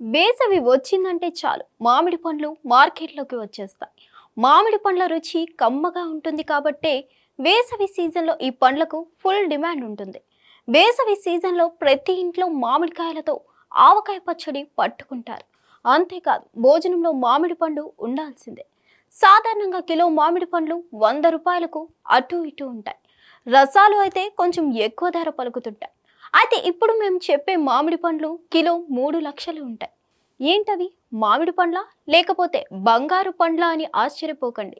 వేసవి వచ్చిందంటే చాలు. మామిడి పండ్లు మార్కెట్లోకి వచ్చేస్తాయి. మామిడి పండ్ల రుచి కమ్మగా ఉంటుంది కాబట్టే వేసవి సీజన్లో ఈ పండ్లకు ఫుల్ డిమాండ్ ఉంటుంది. వేసవి సీజన్లో ప్రతి ఇంట్లో మామిడికాయలతో ఆవకాయ పచ్చడి పట్టుకుంటారు. అంతేకాదు భోజనంలో మామిడి పండు ఉండాల్సిందే. సాధారణంగా కిలో మామిడి పండ్లు వంద రూపాయలకు అటు ఇటు ఉంటాయి. రసాలు అయితే కొంచెం ఎక్కువ ధర పలుకుతుంటాయి. అయితే ఇప్పుడు మేము చెప్పే మామిడి పండ్లు కిలో మూడు లక్షలు ఉంటాయి. ఏంటవి? మామిడి పండ్ల? లేకపోతే బంగారు పండ్ల అని ఆశ్చర్యపోకండి.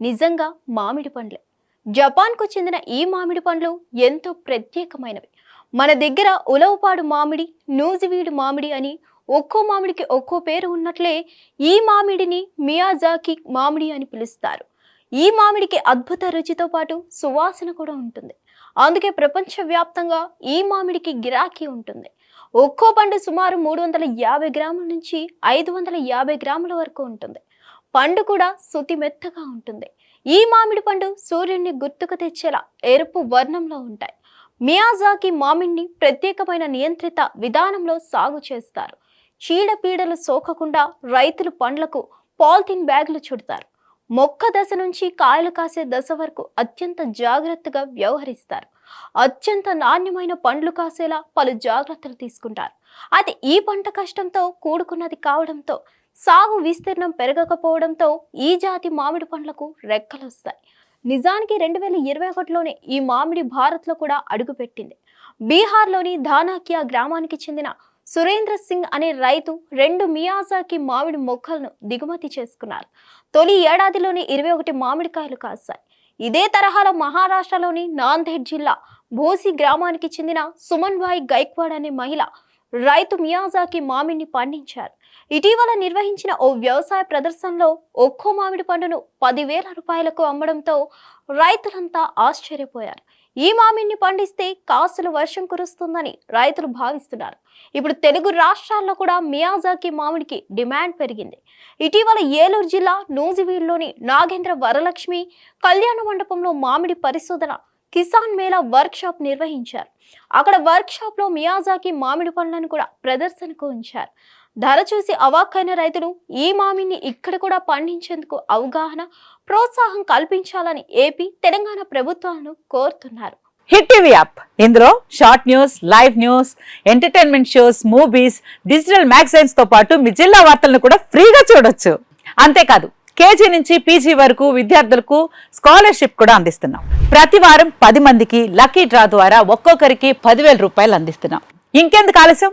నిజంగా మామిడి పండ్లే. జపాన్కు చెందిన ఈ మామిడి పండ్లు ఎంతో ప్రత్యేకమైనవి. మన దగ్గర ఉలవపాడు మామిడి నూజివీడు మామిడి అని ఒక్కో మామిడికి ఒక్కో పేరు ఉన్నట్లే ఈ మామిడిని మియాజాకి మామిడి అని పిలుస్తారు. ఈ మామిడికి అద్భుత రుచితో పాటు సువాసన కూడా ఉంటుంది. అందుకే ప్రపంచవ్యాప్తంగా ఈ మామిడికి గిరాకీ ఉంటుంది. ఒక్కో పండు సుమారు మూడు వందల యాభై గ్రాముల నుంచి ఐదు వందల యాభై గ్రాముల వరకు ఉంటుంది. పండు కూడా శుతి మెత్తగా ఉంటుంది. ఈ మామిడి పండు సూర్యుడిని గుర్తుకు తెచ్చేలా ఎరుపు వర్ణంలో ఉంటాయి. మియాజాకి మామిడిని ప్రత్యేకమైన నియంత్రిత విధానంలో సాగు చేస్తారు. చీడపీడలు సోకకుండా రైతులు పండ్లకు పాలిథిన్ బ్యాగులు చుడతారు. మొక్క దశ నుంచి కాయలు కాసే దశ వరకు అత్యంత జాగ్రత్తగా వ్యవహరిస్తారు. అత్యంత నాణ్యమైన పండ్లు కాసేలా పలు జాగ్రత్తలు తీసుకుంటారు. అది ఈ పంట కష్టంతో కూడుకున్నది కావడంతో సాగు విస్తీర్ణం పెరగకపోవడంతో ఈ జాతి మామిడి పండ్లకు రెక్కలొస్తాయి. నిజానికి రెండు వేల ఇరవై ఒకటిలోనే ఈ మామిడి భారత్లో కూడా అడుగుపెట్టింది. బీహార్లోని ధానాకియా గ్రామానికి చెందిన సురేంద్ర సింగ్ అనే రైతు రెండు మియాజాకి మామిడి మొక్కలను దిగుమతి చేసుకున్నారు. తొలి ఏడాదిలోని ఇరవై ఒకటి మామిడికాయలు కాశాయి. ఇదే తరహాలో మహారాష్ట్రలోని నాందేడ్ జిల్లా భోసి గ్రామానికి చెందిన సుమన్ భాయ్ గైక్వాడ్ అనే మహిళ రైతు మియాజాకి మామిడిని పండించారు. ఇటీవల నిర్వహించిన ఓ వ్యవసాయ ప్రదర్శనలో ఒక్కో మామిడి పండును పదివేల రూపాయలకు అమ్మడంతో రైతులంతా ఆశ్చర్యపోయారు. ఈ మామిడిని పండిస్తే కాసులు వర్షం కురుస్తుందని రైతులు భావిస్తున్నారు. ఇప్పుడు తెలుగు రాష్ట్రాల్లో కూడా మియాజాకి మామిడికి డిమాండ్ పెరిగింది. ఇటీవల ఏలూరు జిల్లా నూజివీడులోని నాగేంద్ర వరలక్ష్మి కళ్యాణ మండపంలో మామిడి పరిశోధన కిసాన్ మేళా వర్క్ షాప్ నిర్వహించారు. అక్కడ వర్క్ షాప్లో మియాజాకి మామిడి పండ్లను కూడా ప్రదర్శనకు ఉంచారు. ధర చూసి అవాక్కైన రైతులు ఈ మామిడిని ఇక్కడ కూడా పండించేందుకు అవగాహన ప్రోత్సాహం కల్పించాలని ఏపీ తెలంగాణ ప్రభుత్వాలను కోరుతున్నారు. Hit TV app. ఇందులో short news live news entertainment shows movies digital మ్యాగజైన్స్తో పాటు మీ జిల్లా వార్తలను కూడా ఫ్రీగా చూడొచ్చు. అంతేకాదు కేజీ నుంచి పీజీ వరకు విద్యార్థులకు స్కాలర్షిప్ కూడా అందిస్తున్నాం. ప్రతి వారం పది మందికి లక్కీ డ్రా ద్వారా ఒక్కొక్కరికి పదివేల రూపాయలు అందిస్తున్నాం. ఇంకెందుకు ఆలస్యం?